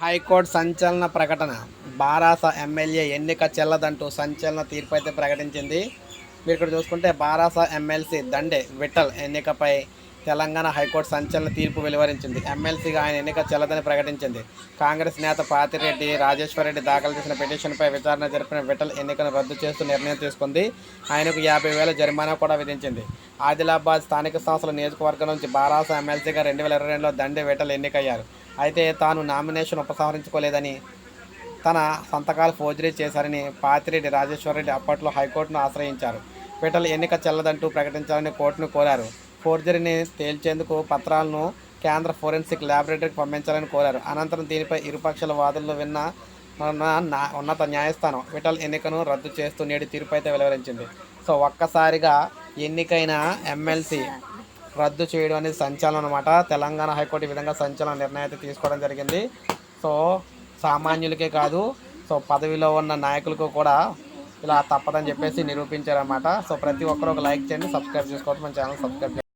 High court సంచలన ప్రకటన. బారాస MLA ఎన్నిక చెల్లదంటూ సంచలన తీర్పు అయితే ప్రకటించింది. మీరు ఇక్కడ చూసుకుంటే బారాస ఎమ్మెల్సీ దండే విఠల్ ఎన్నికపై తెలంగాణ హైకోర్టు సంచలన తీర్పు వెలువరించింది. ఎమ్మెల్సీగా ఆయన ఎన్నిక చెల్లదని ప్రకటించింది. కాంగ్రెస్ నేత పాతిరెడ్డి రాజేశ్వరరెడ్డి దాఖలు చేసిన పిటిషన్పై విచారణ జరిపిన విఠల్ ఎన్నికను రద్దు చేస్తూ నిర్ణయం తీసుకుంది. ఆయనకు యాభై వేల జరిమానా కూడా విధించింది. ఆదిలాబాద్ స్థానిక సంస్థల నియోజకవర్గం నుంచి బారాస ఎమ్మెల్సీగా రెండు వేల ఇరవై రెండులో దండే విఠల్ ఎన్నికయ్యారు. అయితే తాను నామినేషన్ ఉపసంహరించుకోలేదని తన సంతకాలు ఫోర్జరీ చేశారని పాతిరెడ్డి రాజేశ్వరరెడ్డి అప్పట్లో హైకోర్టును ఆశ్రయించారు. విఠల్ ఎన్నిక చెల్లదంటూ ప్రకటించాలని కోర్టును కోరారు. ఫోర్జరీని తేల్చేందుకు పత్రాలను కేంద్ర ఫోరెన్సిక్ ల్యాబొరేటరీకి పంపించాలని కోరారు. అనంతరం దీనిపై ఇరుపక్షాల వాదనలు విన్న ఉన్నత న్యాయస్థానం విఠల్ ఎన్నికను రద్దు చేస్తూ నేడు తీర్పు అయితే వెలువరించింది. సో ఒక్కసారిగా ఎన్నికైన ఎమ్మెల్సీ రద్దు చేయడం అనేది సంచలనం అనమాట తెలంగాణ హైకోర్టు ఈ విధంగా సంచలన నిర్ణయం అయితే తీసుకోవడం జరిగింది. సో సామాన్యులకే కాదు సో పదవిలో ఉన్న నాయకులకు కూడా ఇలా తప్పదని చెప్పేసి నిరూపించారనమాట సో ప్రతి ఒక్కరు ఒక లైక్ చేయండి సబ్స్క్రైబ్ చేసుకోవడం మన ఛానల్ సబ్స్క్రైబ్